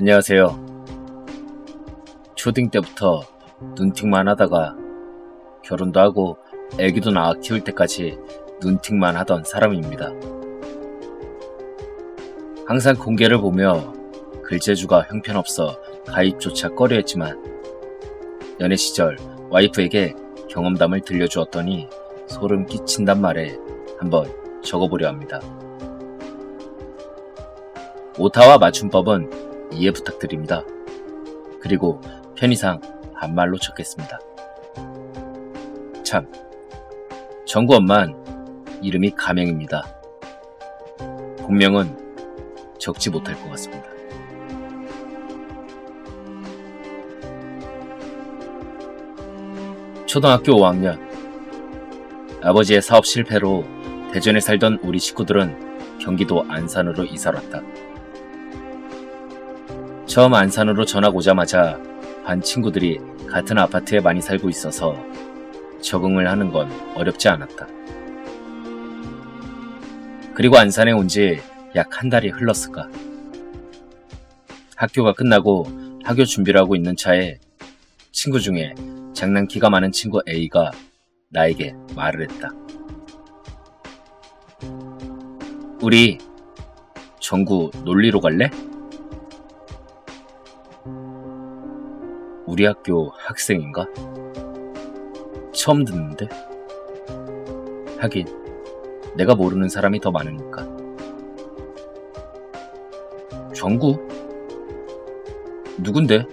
안녕하세요. 초딩 때부터 눈팅만 하다가 결혼도 하고 애기도 낳아 키울 때까지 눈팅만 하던 사람입니다. 항상 공개를 보며 글재주가 형편없어 가입조차 꺼려했지만 연애 시절 와이프에게 경험담을 들려주었더니 소름 끼친단 말에 한번 적어보려 합니다. 오타와 맞춤법은 이해 부탁드립니다. 그리고 편의상 반말로 적겠습니다. 참, 정구 엄만 이름이 가명입니다. 본명은 적지 못할 것 같습니다. 초등학교 5학년 아버지의 사업 실패로 대전에 살던 우리 식구들은 경기도 안산으로 이사를 왔다. 처음 안산으로 전학 오자마자 반 친구들이 같은 아파트에 많이 살고 있어서 적응을 하는 건 어렵지 않았다. 그리고 안산에 온 지 약 한 달이 흘렀을까. 학교가 끝나고 학교 준비를 하고 있는 차에 친구 중에 장난기가 많은 친구 A가 나에게 말을 했다. 우리 전구 놀리러 갈래? 우리 학교 학생인가? 처음 듣는데? 하긴, 내가 모르는 사람이 더 많으니까. 정구? 누군데?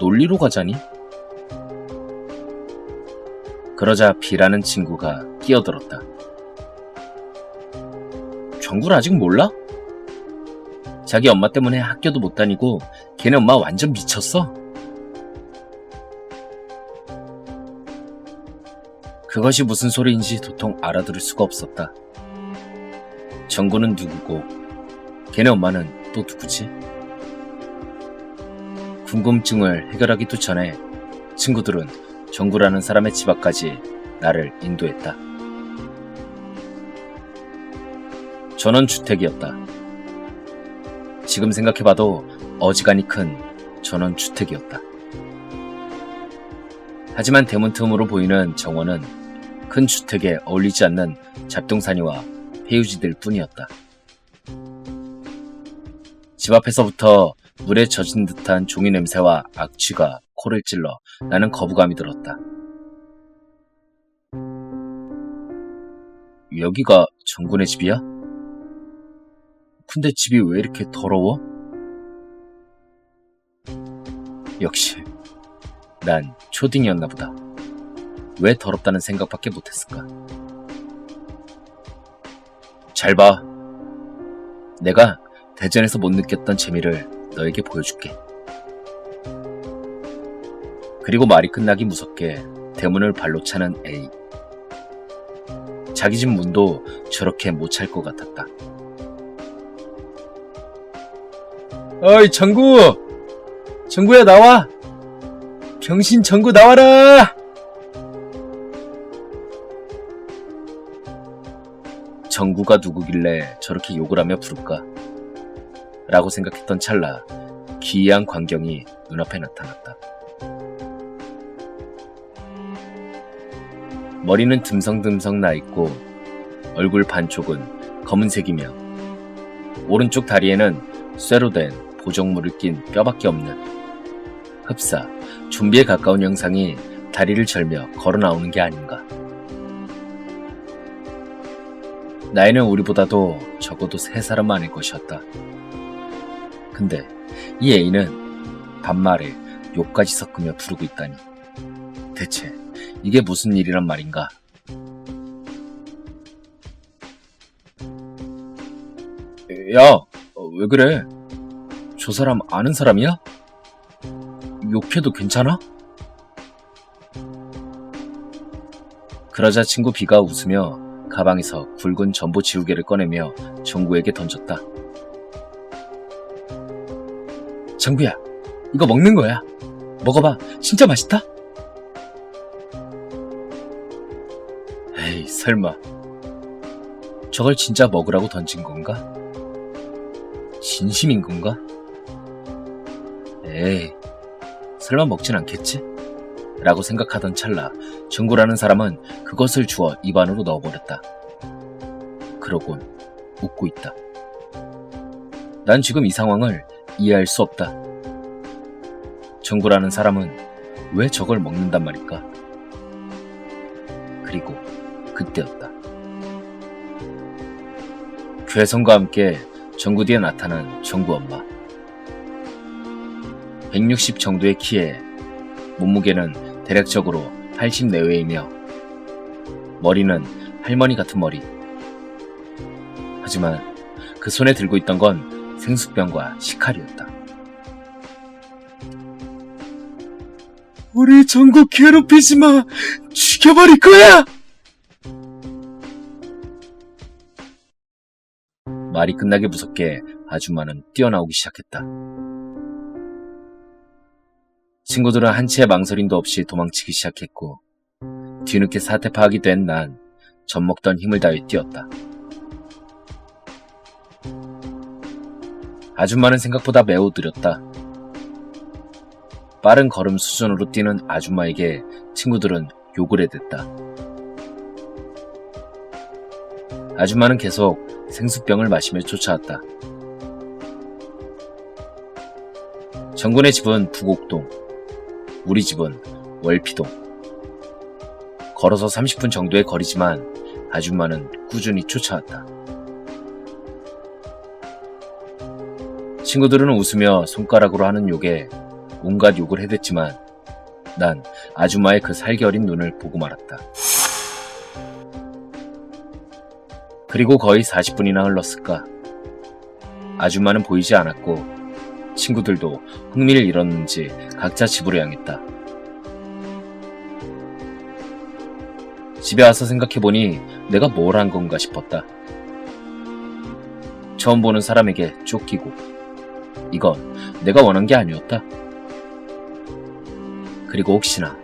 놀리러 가자니? 그러자 B라는 친구가 끼어들었다. 정구를 아직 몰라? 자기 엄마 때문에 학교도 못 다니고 걔네 엄마 완전 미쳤어? 그것이 무슨 소리인지 도통 알아들을 수가 없었다. 정구는 누구고 걔네 엄마는 또 누구지? 궁금증을 해결하기도 전에 친구들은 정구라는 사람의 집 앞까지 나를 인도했다. 전원주택이었다. 지금 생각해봐도 어지간히 큰 전원주택이었다. 하지만 대문 틈으로 보이는 정원은 큰 주택에 어울리지 않는 잡동사니와 폐유지들 뿐이었다. 집 앞에서부터 물에 젖은 듯한 종이 냄새와 악취가 코를 찔러 나는 거부감이 들었다. 여기가 정군의 집이야? 근데 집이 왜 이렇게 더러워? 역시 난 초딩이었나 보다. 왜 더럽다는 생각밖에 못했을까? 잘 봐. 내가 대전에서 못 느꼈던 재미를 너에게 보여줄게. 그리고 말이 끝나기 무섭게 대문을 발로 차는 A. 자기 집 문도 저렇게 못 찰 것 같았다. 어이, 정구! 정구야, 나와! 병신 정구 나와라! 정구가 누구길래 저렇게 욕을 하며 부를까? 라고 생각했던 찰나 기이한 광경이 눈앞에 나타났다. 머리는 듬성듬성 나 있고 얼굴 반쪽은 검은색이며 오른쪽 다리에는 쇠로 된 보정물을 낀 뼈밖에 없는 흡사, 좀비에 가까운 영상이 다리를 절며 걸어 나오는 게 아닌가. 나이는 우리보다도 적어도 세 사람 많을 것이었다. 근데 이 A는 반말에 욕까지 섞으며 부르고 있다니. 대체 이게 무슨 일이란 말인가? 야, 어, 왜 그래? 저 사람 아는 사람이야? 욕해도 괜찮아? 그러자 친구 B가 웃으며 가방에서 굵은 전보 지우개를 꺼내며 정구에게 던졌다. 정구야, 이거 먹는 거야. 먹어봐. 진짜 맛있다? 에이, 설마. 저걸 진짜 먹으라고 던진 건가? 진심인 건가? 에이, 설마 먹진 않겠지? 라고 생각하던 찰나 정구라는 사람은 그것을 주워 입안으로 넣어버렸다. 그러곤 웃고 있다. 난 지금 이 상황을 이해할 수 없다. 정구라는 사람은 왜 저걸 먹는단 말일까? 그리고 그때였다. 괴성과 함께 정구 뒤에 나타난 정구 엄마. 160 정도의 키에 몸무게는 대략적으로 80 내외이며 머리는 할머니 같은 머리. 하지만 그 손에 들고 있던 건 생수병과 식칼이었다. 우리 정국 괴롭히지 마! 죽여버릴 거야! 말이 끝나기 무섭게 아줌마는 뛰어나오기 시작했다. 친구들은 한치의 망설임도 없이 도망치기 시작했고 뒤늦게 사태 파악이 된 난 젖먹던 힘을 다해 뛰었다. 아줌마는 생각보다 매우 느렸다. 빠른 걸음 수준으로 뛰는 아줌마에게 친구들은 욕을 해댔다. 아줌마는 계속 생수병을 마시며 쫓아왔다. 정군의 집은 부곡동, 우리 집은 월피동. 걸어서 30분 정도의 거리지만 아줌마는 꾸준히 쫓아왔다. 친구들은 웃으며 손가락으로 하는 욕에 온갖 욕을 해댔지만 난 아줌마의 그 살겨린 눈을 보고 말았다. 그리고 거의 40분이나 흘렀을까. 아줌마는 보이지 않았고 친구들도 흥미를 잃었는지 각자 집으로 향했다. 집에 와서 생각해보니 내가 뭘 한 건가 싶었다. 처음 보는 사람에게 쫓기고 이건 내가 원한 게 아니었다. 그리고 혹시나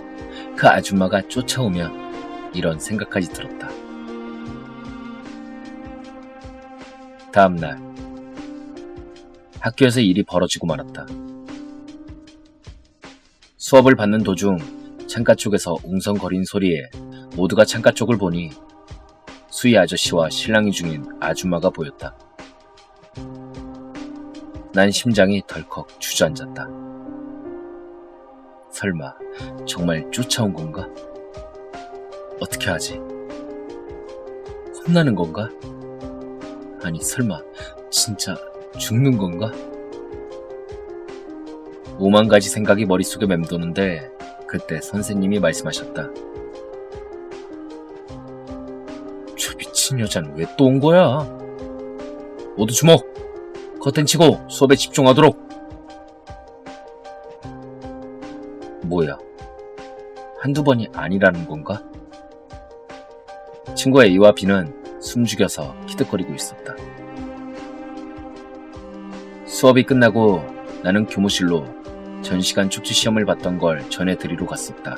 그 아줌마가 쫓아오면 이런 생각까지 들었다. 다음날 학교에서 일이 벌어지고 말았다. 수업을 받는 도중 창가 쪽에서 웅성거린 소리에 모두가 창가 쪽을 보니 수희 아저씨와 신랑이 중인 아줌마가 보였다. 난 심장이 덜컥 주저앉았다. 설마 정말 쫓아온 건가? 어떻게 하지? 혼나는 건가? 아니 설마 진짜 죽는 건가? 오만 가지 생각이 머릿속에 맴도는데 그때 선생님이 말씀하셨다. 저 미친 여자는 왜 또 온 거야? 모두 주목! 커튼 치고 수업에 집중하도록! 뭐야? 한두 번이 아니라는 건가? 친구의 A와 B는 숨죽여서 키득거리고 있었다. 수업이 끝나고 나는 교무실로 전시간 축제 시험을 봤던 걸 전해드리러 갔었다.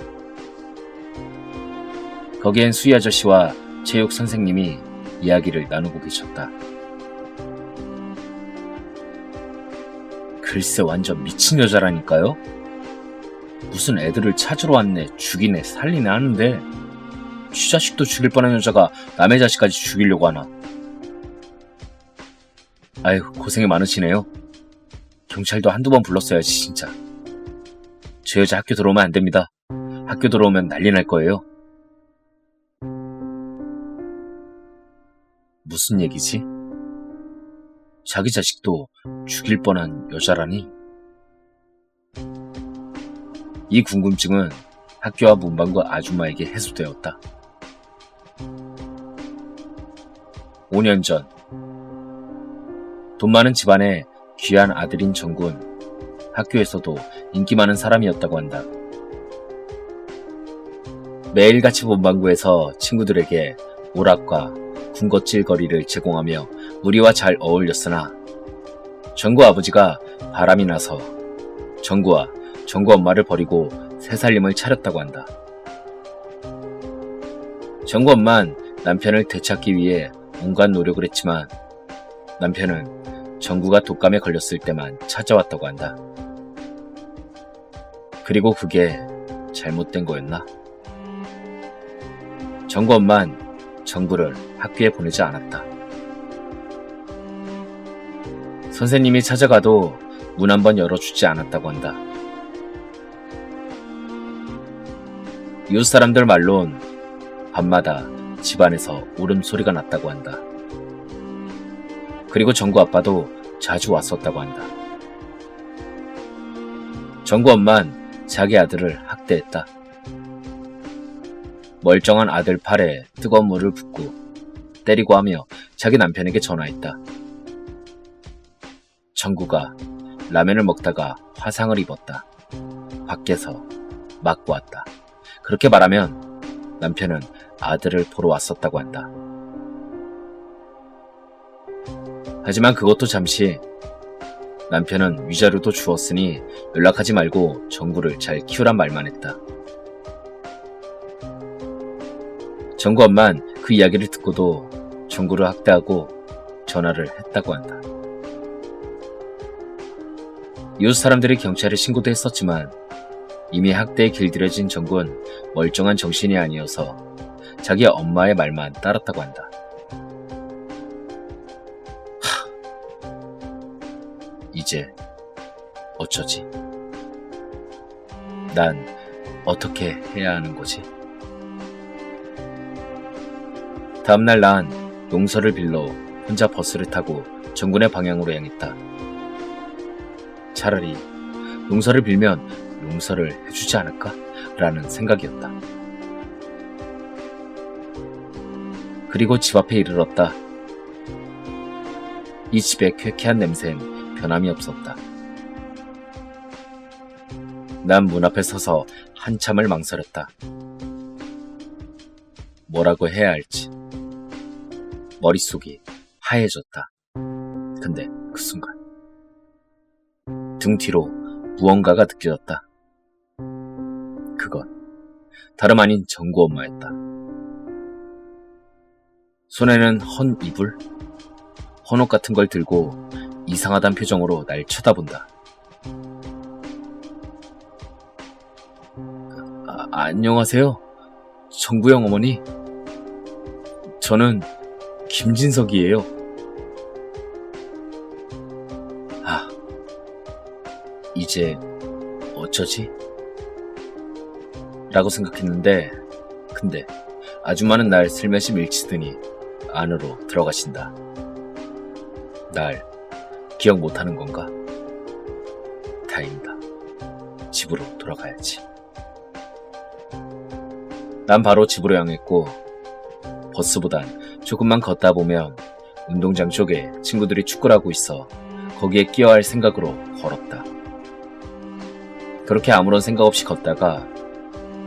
거기엔 수희 아저씨와 체육 선생님이 이야기를 나누고 계셨다. 글쎄 완전 미친 여자라니까요? 무슨 애들을 찾으러 왔네, 죽이네, 살리네 하는데 쥐 자식도 죽일 뻔한 여자가 남의 자식까지 죽이려고 하나. 아유, 고생이 많으시네요. 경찰도 한두 번 불렀어야지, 진짜. 저 여자 학교 들어오면 안 됩니다. 학교 들어오면 난리 날 거예요. 무슨 얘기지? 자기 자식도 죽일 뻔한 여자라니? 이 궁금증은 학교와 문방구 아줌마에게 해소되었다. 5년 전, 돈 많은 집안의 귀한 아들인 정군, 학교에서도 인기 많은 사람이었다고 한다. 매일같이 문방구에서 친구들에게 오락과 군것질거리를 제공하며 우리와 잘 어울렸으나 정구 아버지가 바람이 나서 정구와 정구 엄마를 버리고 새 살림을 차렸다고 한다. 정구 엄만 남편을 되찾기 위해 온갖 노력을 했지만 남편은 정구가 독감에 걸렸을 때만 찾아왔다고 한다. 그리고 그게 잘못된 거였나? 정구 엄만 정구를 학교에 보내지 않았다. 선생님이 찾아가도 문 한 번 열어주지 않았다고 한다. 이웃 사람들 말론 밤마다 집안에서 울음소리가 났다고 한다. 그리고 정구 아빠도 자주 왔었다고 한다. 정구 엄만 자기 아들을 학대했다. 멀쩡한 아들 팔에 뜨거운 물을 붓고 때리고 하며 자기 남편에게 전화했다. 정구가 라면을 먹다가 화상을 입었다. 밖에서 맞고 왔다. 그렇게 말하면 남편은 아들을 보러 왔었다고 한다. 하지만 그것도 잠시 남편은 위자료도 주었으니 연락하지 말고 정구를 잘 키우란 말만 했다. 정구 엄만 그 이야기를 듣고도 정구를 학대하고 전화를 했다고 한다. 이웃 사람들이 경찰에 신고도 했었지만 이미 학대에 길들여진 정구는 멀쩡한 정신이 아니어서 자기 엄마의 말만 따랐다고 한다. 이제 어쩌지? 난 어떻게 해야 하는 거지? 다음날 난 용서를 빌러 혼자 버스를 타고 정군의 방향으로 향했다. 차라리 용서를 빌면 용서를 해주지 않을까? 라는 생각이었다. 그리고 집 앞에 이르렀다. 이 집의 쾌쾌한 냄새는 변함이 없었다. 난 문 앞에 서서 한참을 망설였다. 뭐라고 해야 할지. 머릿속이 하얘졌다. 근데 그 순간 등 뒤로 무언가가 느껴졌다. 그건 다름 아닌 정구 엄마였다. 손에는 헌 이불, 헌옷 같은 걸 들고 이상하단 표정으로 날 쳐다본다. 아, 안녕하세요. 정구영 어머니. 저는 김진석이에요. 아, 이제 어쩌지? 라고 생각했는데, 근데 아줌마는 날 슬며시 밀치더니 안으로 들어가신다. 날 기억 못하는 건가? 다행이다. 집으로 돌아가야지. 난 바로 집으로 향했고, 버스보단 조금만 걷다 보면 운동장 쪽에 친구들이 축구를 하고 있어 거기에 끼어 할 생각으로 걸었다. 그렇게 아무런 생각 없이 걷다가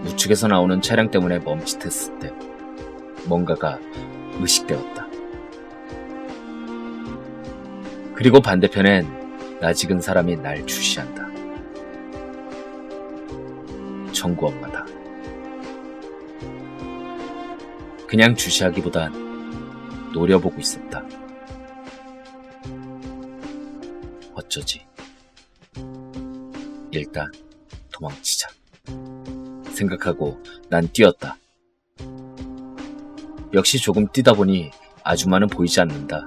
우측에서 나오는 차량 때문에 멈칫했을 때 뭔가가 의식되었다. 그리고 반대편엔 낯익은 사람이 날 주시한다. 정구 엄마다. 그냥 주시하기보단 노려보고 있었다. 어쩌지? 일단 도망치자. 생각하고 난 뛰었다. 역시 조금 뛰다 보니 아줌마는 보이지 않는다.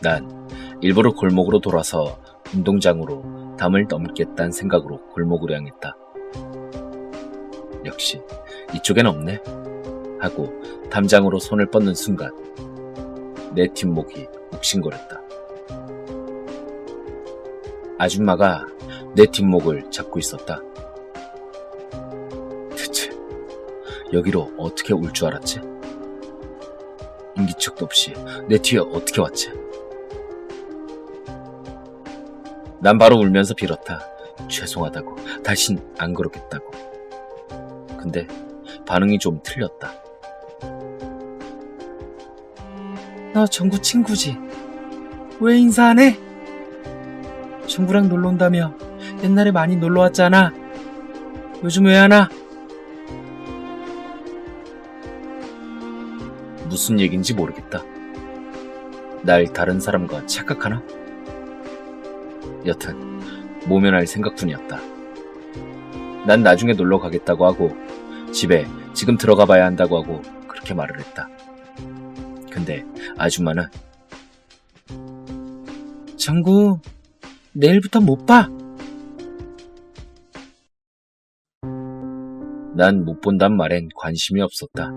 난 일부러 골목으로 돌아서 운동장으로 담을 넘겠다는 생각으로 골목으로 향했다. 역시 이쪽엔 없네. 하고 담장으로 손을 뻗는 순간 내 뒷목이 욱신거렸다. 아줌마가 내 뒷목을 잡고 있었다. 대체 여기로 어떻게 올 줄 알았지? 인기척도 없이 내 뒤에 어떻게 왔지? 난 바로 울면서 빌었다. 죄송하다고. 다신 안 그러겠다고. 근데 반응이 좀 틀렸다. 너 정구 친구지? 왜 인사 안 해? 정구랑 놀러 온다며 옛날에 많이 놀러 왔잖아. 요즘 왜 안 와? 무슨 얘긴지 모르겠다. 날 다른 사람과 착각하나? 여튼 모면할 생각뿐이었다. 난 나중에 놀러 가겠다고 하고 집에 지금 들어가 봐야 한다고 하고 그렇게 말을 했다. 근데 아줌마는 정구 내일부터 못 봐. 난 못 본단 말엔 관심이 없었다.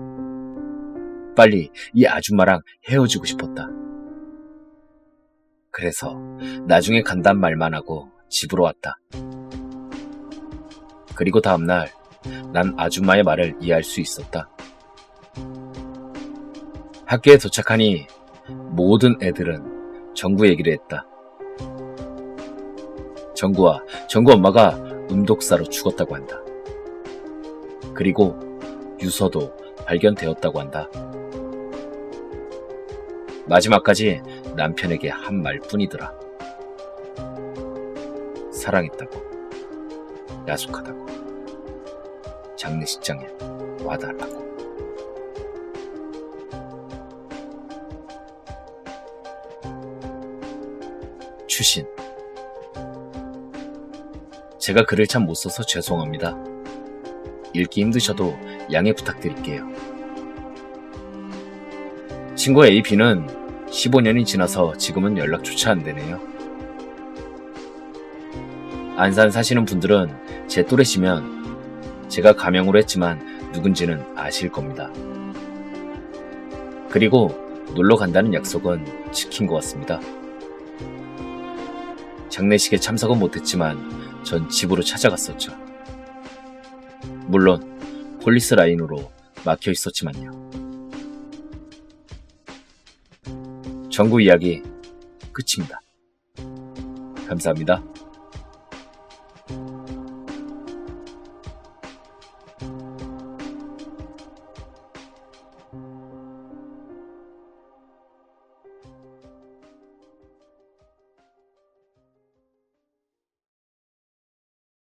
빨리 이 아줌마랑 헤어지고 싶었다. 그래서 나중에 간단 말만 하고 집으로 왔다. 그리고 다음날 난 아줌마의 말을 이해할 수 있었다. 학교에 도착하니 모든 애들은 정구 얘기를 했다. 정구와 정구 엄마가 음독사로 죽었다고 한다. 그리고 유서도 발견되었다고 한다. 마지막까지 남편에게 한 말뿐이더라. 사랑했다고. 야속하다고. 장례식장에 와달라고. 추신. 제가 글을 참 못 써서 죄송합니다. 읽기 힘드셔도 양해 부탁드릴게요. 친구 AP는 15년이 지나서 지금은 연락조차 안 되네요. 안산 사시는 분들은 제 또래시면 제가 가명으로 했지만 누군지는 아실 겁니다. 그리고 놀러 간다는 약속은 지킨 것 같습니다. 장례식에 참석은 못했지만 전 집으로 찾아갔었죠. 물론 폴리스 라인으로 막혀 있었지만요. 정구 이야기 끝입니다. 감사합니다.